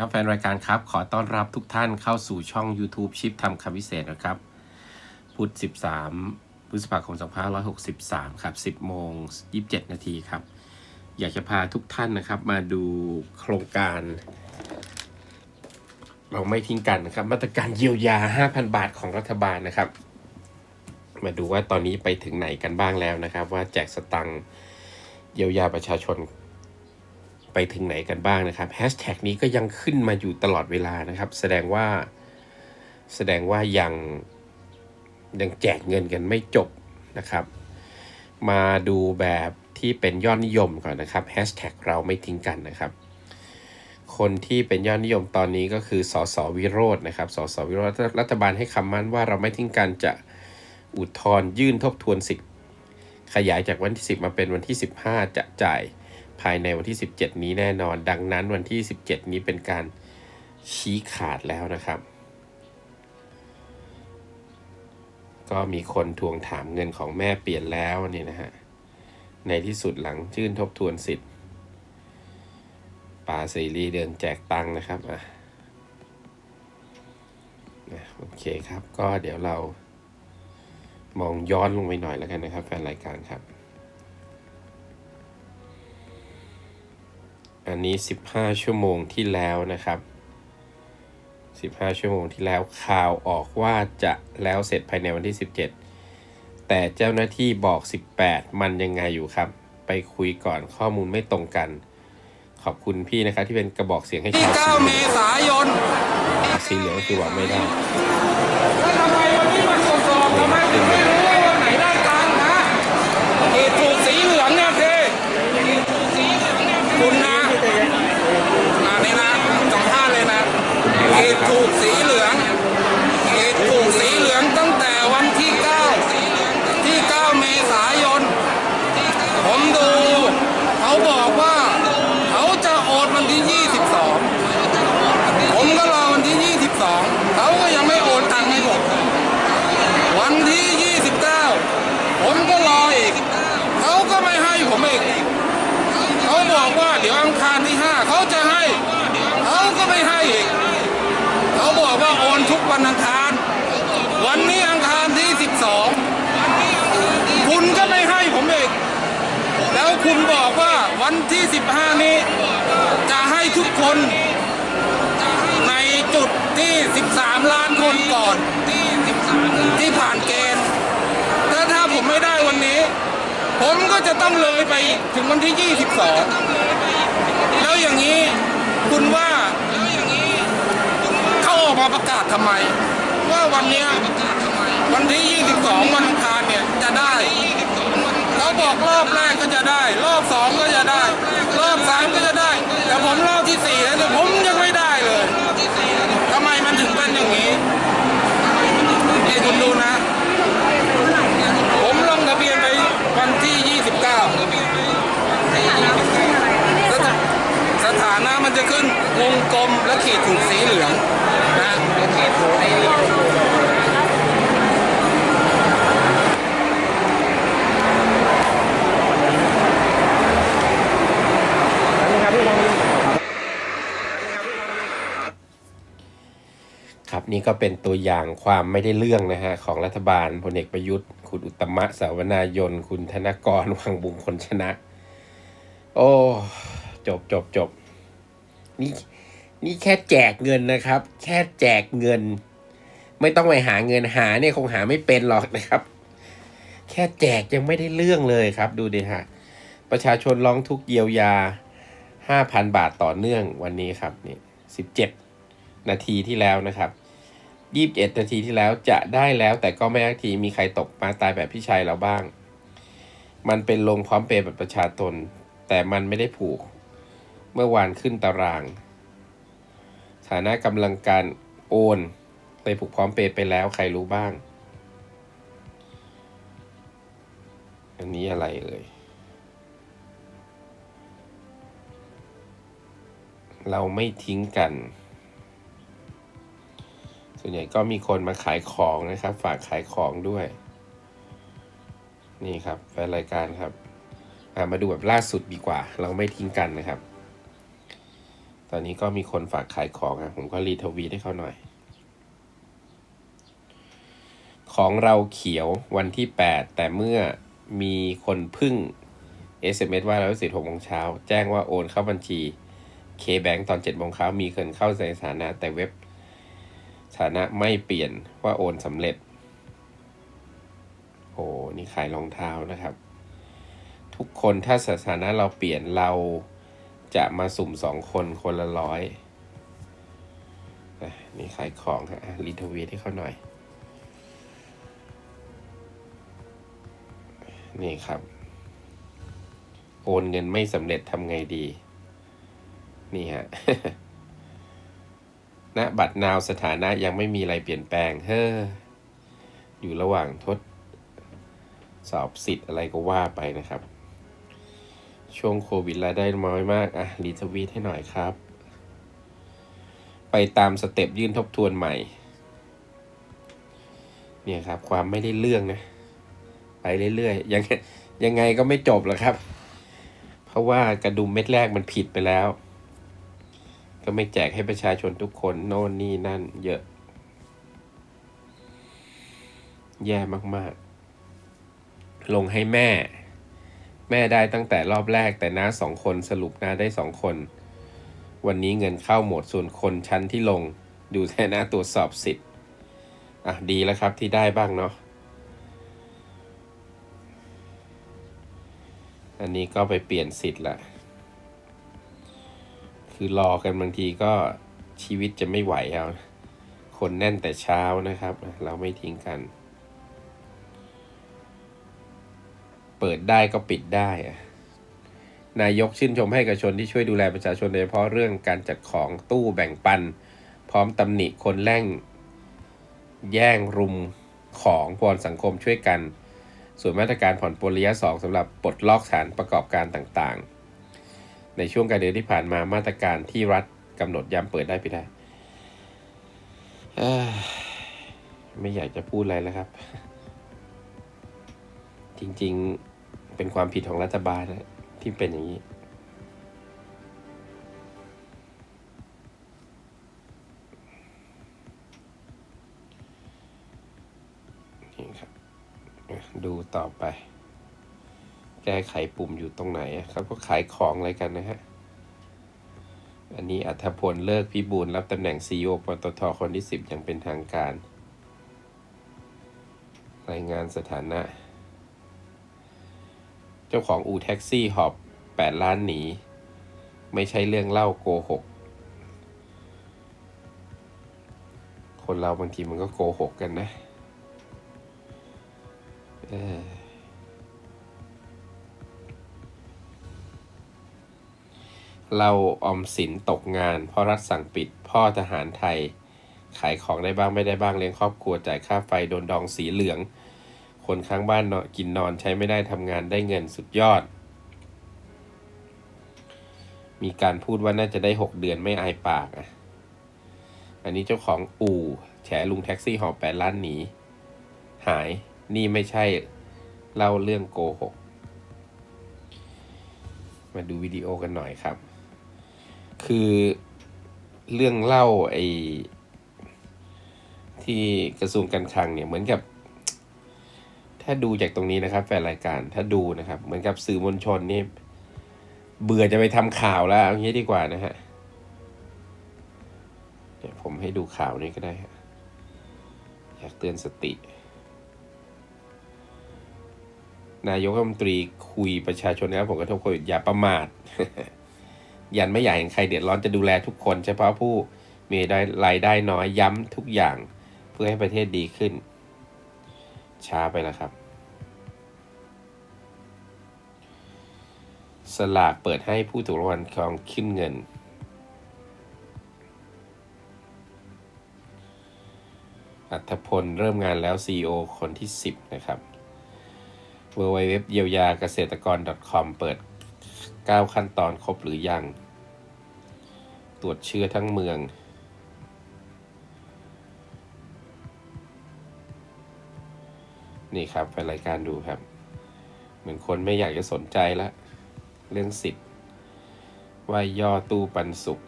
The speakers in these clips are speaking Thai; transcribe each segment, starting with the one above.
ครับแฟนรายการครับขอต้อนรับทุกท่านเข้าสู่ช่อง YouTube ชิปทำคำพิเศษนะครับ พุธ13 พฤษภาคม 2563 ครับ 10 โมง 27 นาทีครับ อยากจะพาทุกท่านนะครับมาดูโครงการ เราไม่ทิ้งกันนะครับ มาตรการเยียวยา 5,000 บาทของรัฐบาลนะครับ มาดูว่าตอนนี้ไปถึงไหนกันบ้างแล้วนะครับ ว่าแจกสตังค์เยียวยาประชาชน ไปถึงไหนกันบ้างนะครับแฮชแท็กนี้ก็ยังขึ้นมาอยู่ตลอดเวลานะครับ แสดงว่าแสดงว่ายังยังแจกเงินกันไม่จบนะครับ มาดูแบบที่เป็นยอดนิยมก่อนนะครับแฮชแท็กเราไม่ทิ้งกันนะครับ คนที่เป็นยอดนิยมตอนนี้ก็คือสสวิโรจน์นะครับสสวิโรจน์รัฐบาลให้คำมั่นว่าเราไม่ทิ้งกันจะอุทธรณ์ยื่นทบทวนสิทธิ์ขยายจากวันที่ 10 มาเป็นวันที่ 15 จะจ่าย ภายในวันที่ 17 นี้แน่นอน ดังนั้นวันที่ 17 นี้เป็นการชี้ขาดแล้วนะครับ ก็มีคนทวงถามเงินของแม่เปลี่ยนแล้วนี่นะฮะ ในที่สุดหลังชื่นทบทวนสิทธิ์ป่าเสรีเดินแจกตังค์นะครับอะนะโอเคครับ ก็เดี๋ยวเรามองย้อนลงไปหน่อยแล้วกันนะครับแฟนรายการครับ อันนี้ 15 ชั่วโมงที่แล้วนะครับ 15 ชั่วโมงที่แล้วข่าวออกว่าจะแล้วเสร็จภายในวันที่ 17 แต่เจ้าหน้าที่บอก 18 มันยังไงอยู่ครับ ไปคุยก่อนข้อมูลไม่ตรงกัน ขอบคุณพี่นะครับที่เป็นกระบอกเสียงให้ที่ชาวสี9เหเมลืองษายนสีเหลืองก็คือว่าไม่ได้แล้วทำไมวันนี้มันสอบๆทำไมถึงไม่รู้ว่าวันไหนได้ตังค์นะเขตถูกสีเหลืองเนี่ยเทคุณนะอันนี้นะสัมภาษณ์เลยนะ เขตถูกสีเหลืองเขตถูกสีเหลืองตั้งแต่วันที่ 9 ที่ 9 เมษายน ผมดู เขาบอกว่า เขาจะโอนวันที่ 22 ผมก็รอวันที่ 22 เขาก็ยังไม่โอนตังค์ให้ผม วันที่ 29 ผมก็รออีก เขาก็ไม่ให้ผมอีก เขาบอกว่าเดี๋ยวอังคารที่ 5 เขาจะให้ เขาก็ไม่ให้อีก เขา บอกว่าโอนทุกวันอังคาร วันนี้อังคารที่ 12 คุณก็ไม่ให้ผมอีก แล้วคุณบอกว่าวันที่ 15 นี้ จะให้ทุกคนในจุดที่ 13 ล้านคนก่อน ที่ผ่านเกณฑ์ถ้าถ้าผมไม่ได้วันนี้ ผมก็จะต้องเลยไปถึงวันที่ 22ำไม ว่าวันนี้วันที่ 22 วันอังคารเนี่ยจะได้เขาบอกรอบแรกก็จะได้ รอบสองก็จะได้ รอบสามก็จะได้ แต่ผมรอบที่สี่แล้วเนี่ยผมยังไม่ได้เลยทำไมมันถึงเป็นอย่างนี้นี่คุณดูนะ ผมลงทะเบียนไปวันที่ 29 สถานะมันจะขึ้นวงกลมและขีดถูกสีเหลือง ครับนี่ก็เป็นตัวอย่างความไม่ได้เรื่องนะฮะของรัฐบาลพลเอกประยุทธ์ คุณอุตมะสาวนายน คุณธนกรวังบุญคนชนะ โอ้ จบจบจบนี่ นี่แค่แจกเงินนะครับ แค่แจกเงิน ไม่ต้องไปหาเงินหาเนี่ยคงหาไม่เป็นหรอกนะครับ แค่แจกยังไม่ได้เรื่องเลยครับ ดูดิฮะประชาชนร้องทุกเยียวยา 5,000 บาทต่อเนื่องวันนี้ครับนี่17 นาทีที่แล้วนะครับยี่บเอ็ดนาทีที่แล้วจะได้แล้วแต่ก็ไม่ทักทีมีใครตกมาตายแบบพี่ชัยเราบ้าง มันเป็นลงพร้อมเปย์แบบประชาชนแต่มันไม่ได้ผูก เมื่อวานขึ้นตาราง ฐานะกำลังการโอนไปผูกพร้อมเปย์ไปแล้วใครรู้บ้าง อันนี้อะไรเอ่ยเราไม่ทิ้งกัน ส่วนใหญ่ก็มีคนมาขายของนะครับ ฝากขายของด้วย นี่ครับแฟนรายการครับ มาดูแบบล่าสุดดีกว่า เราไม่ทิ้งกันนะครับ ตอนนี้ก็มีคนฝากขายของอะผมก็รีทวีตให้เขาหน่อย ของเราเขียววันที่ 8 แต่เมื่อมีคนพึ่ง SMS ว่าแล้วสิทธิ์หกโมงเช้า แจ้งว่าโอนเข้าบัญชี K-Bank ตอน7โมงเช้ามีเงินเข้าในสถานะ แต่เว็บสถานะไม่เปลี่ยนว่าโอนสำเร็จ โอ้นี่ขายรองเท้านะครับ ทุกคนถ้าสถานะเราเปลี่ยนเรา จะมาสุ่มสองคนคนละร้อยนี่ขายของฮะรีทวีตให้เขาหน่อย นี่ครับ โอนเงินไม่สำเร็จทำไงดี นี่ฮะณบัตรนาวสถานะยังไม่มีอะไรเปลี่ยนแปลง เฮ้อ อยู่ระหว่างทดสอบสิทธิ์อะไรก็ว่าไปนะครับ ช่วงโควิดรายได้น้อยมาก อะ รีทวีตให้หน่อยครับ ไปตามสเต็ปยื่นทบทวนใหม่ เนี่ยครับ ความไม่ได้เรื่องนะ ไปเรื่อยๆ ยังยังไงก็ไม่จบหรอกครับ เพราะว่ากระดุมเม็ดแรกมันผิดไปแล้ว ก็ไม่แจกให้ประชาชนทุกคน โน่นนี่นั่น เยอะ แย่มากๆ ลงให้แม่ แม่ได้ตั้งแต่รอบแรกแต่น้าสองคนสรุปน้าได้สองคน วันนี้เงินเข้าหมดส่วนคนชั้นที่ลง ดูแท่น้าตรวจสอบสิทธิ์อะดีแล้วครับที่ได้บ้างเนาะอันนี้ก็ไปเปลี่ยนสิทธิ์ละ คือรอกันบางทีก็ชีวิตจะไม่ไหวเอาคนแน่นแต่เช้านะครับ เราไม่ทิ้งกัน เปิดได้ก็ปิดได้ นายกชื่นชมให้กับชนที่ช่วยดูแลประชาชนโดยเฉพาะเรื่องการจัดของตู้แบ่งปัน พร้อมตำหนิคนแร่งแย่งรุมของพรสังคมช่วยกัน ส่วนมาตรการผ่อนปลนระยะสองสำหรับปลดล็อกสานประกอบการต่างๆ ในช่วงการเดือนที่ผ่านมามาตรการที่รัฐกำหนดย้ำเปิดได้ปิดได้ไม่อยากจะพูดอะไรแล้วครับ จริง ๆ เป็นความผิดของรัฐบาลที่เป็นอย่างนี้นี่ครับดูต่อไป แก้ไขปุ่มอยู่ตรงไหนอะเขาก็ขายของอะไรกันนะฮะ อันนี้อัธพลเลิกพิบูลรับตำแหน่ง CEO ปตทคนที่ 10 อย่างเป็นทางการ รายงานสถานะ เจ้าของอู่แท็กซี่หอบ 8 ล้านหนี ไม่ใช่เรื่องเล่าโกหก คนเราบางทีมันก็โกหกกันนะเออเราออมสินตกงานเพราะรัฐสั่งปิดพ่อทหารไทย ขายของได้บ้างไม่ได้บ้างเลี้ยงครอบครัวจ่ายค่าไฟโดนดองสีเหลือง คนข้างบ้านนอนกินนอนใช้ไม่ได้ทำงานได้เงินสุดยอด มีการพูดว่าน่าจะได้หกเดือนไม่อายปากอะ อันนี้เจ้าของอู่แฉลุงแท็กซี่หอบแปดล้านหนี หายนี่ไม่ใช่เล่าเรื่องโกหก มาดูวิดีโอกันหน่อยครับ คือเรื่องเล่าไอ้ที่กระทรวงการคลังเนี่ยเหมือนกับ ถ้าดูจากตรงนี้นะครับแฟนรายการถ้าดูนะครับ เหมือนกับสื่อมวลชนนี่เบื่อจะไปทำข่าวแล้วเอางี้ดีกว่านะฮะเดี๋ยวผมให้ดูข่าวนี้ก็ได้อยากเตือนสติ นายกรัฐมนตรีคุยประชาชนนะครับผมกระทบโควิดอย่าประมาท ยันไม่อยากเห็นใครเดือดร้อนจะดูแลทุกคน เฉพาะผู้มีได้รายได้น้อยย้ำทุกอย่างเพื่อให้ประเทศดีขึ้น ช้าไปแล้วครับ สลากเปิดให้ผู้ถูกรางวัลทองขึ้นเงิน อัธพลเริ่มงานแล้ว CEO คนที่ 10 นะครับ w w w เยียวยาเกษตรกร .com เปิด 9 ขั้นตอนครบหรือยัง ตรวจเชื้อทั้งเมือง นี่ครับไปรายการดูครับ เหมือนคนไม่อยากจะสนใจละเรื่องสิทธิ์ ว่าย่อตู้ปันสุข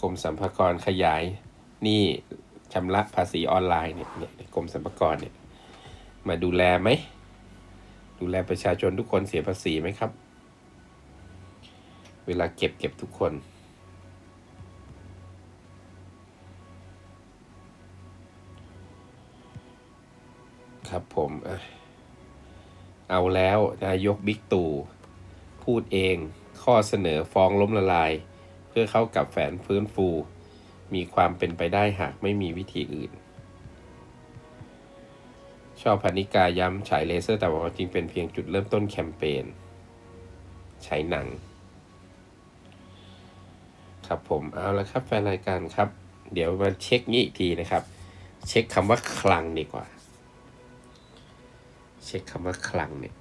กรมสรรพากรขยายนี่ชำระภาษีออนไลน์เนี่ยเนี่ยกรมสรรพากรเนี่ยมาดูแลไหม ดูแลประชาชนทุกคนเสียภาษีไหมครับ เวลาเก็บเก็บทุกคน ครับผมเอาแล้วนายกบิ๊กตู่พูดเองข้อเสนอฟ้องล้มละลาย เพื่อเข้ากับแฝนฟื้นฟู มีความเป็นไปได้หากไม่มีวิธีอื่น ชอบพนิกาย้ำฉายเลเซอร์แต่ว่าจริงเป็นเพียงจุดเริ่มต้นแคมเปญฉายหนัง ครับผมเอาละครับแฟนรายการครับ เดี๋ยวมาเช็คนี้อีกทีนะครับ เช็คคำว่าคลังดีกว่า เช็คคำว่าคลังเนี่ย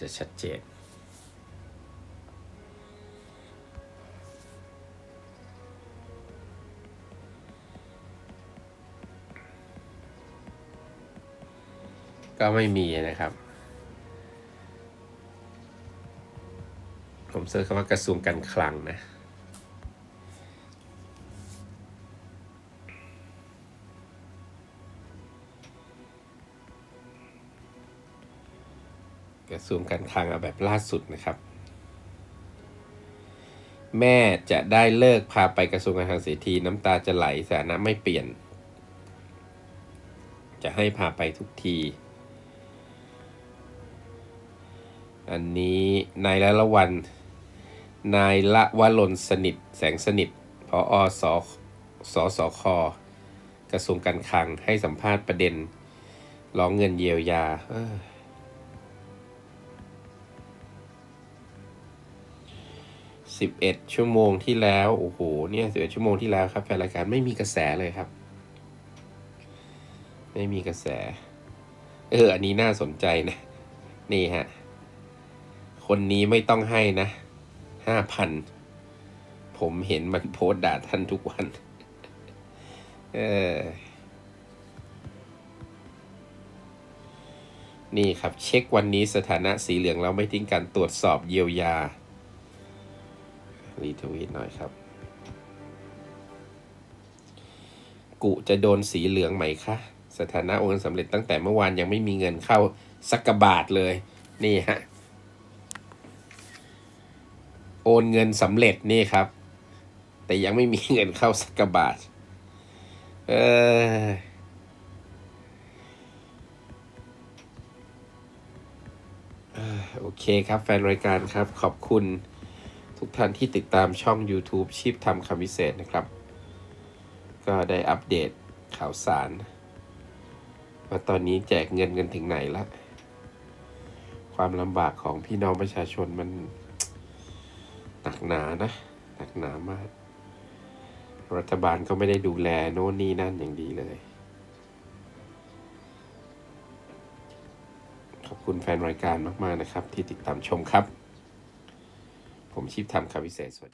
จะชัดเจน ก็ไม่มีนะครับ ผมเซิร์ชคำว่ากระทรวงการคลังนะ ระทรวงการคลังเอาแบบล่าสุดนะครับ แม่จะได้เลิกพาไปกระทรวงการคลังเสียทีน้ำตาจะไหลสถานะไม่เปลี่ยน จะให้พาไปทุกที อันนี้นายละละวัน นายละวะลนสนิท แสงสนิทพออสสสคกระทรวงการคลังให้สัมภาษณ์ประเด็น ร้องเงินเยียวยา สิบเอ็ดชั่วโมงที่แล้ว โอ้โห เนี่ยสิบเอ็ดชั่วโมงที่แล้วครับแฟนรายการไม่มีกระแสเลยครับ ไม่มีกระแส เออ อันนี้น่าสนใจนะ นี่ฮะ คนนี้ไม่ต้องให้นะห้าพัน ผมเห็นมันโพสต์ด่าท่านทุกวัน เออ นี่ครับ เช็ควันนี้สถานะสีเหลืองแล้วไม่ทิ้งการตรวจสอบเยียวยา รีทวีตหน่อยครับ กุจะโดนสีเหลืองไหมคะ สถานะโอนเงินสำเร็จตั้งแต่เมื่อวานยังไม่มีเงินเข้าสักกบาทเลย นี่ฮะ โอนเงินสำเร็จนี่ครับ แต่ยังไม่มีเงินเข้าสักกบาท เออโอเคครับแฟนรายการครับขอบคุณ ทุกท่านที่ติดตามช่อง YouTube ชีพทำคำพิเศษนะครับ ก็ได้อัปเดตข่าวสาร ว่าตอนนี้แจกเงินกันถึงไหนละความลำบากของพี่น้องประชาชนมันหนักหนานะ หนักหนามาก รัฐบาลก็ไม่ได้ดูแลโน่นนี่นั่นอย่างดีเลย ขอบคุณแฟนรายการมาก ๆ นะครับ ที่ติดตามชมครับ ผมชีพทำคำพิเศษสวัสดี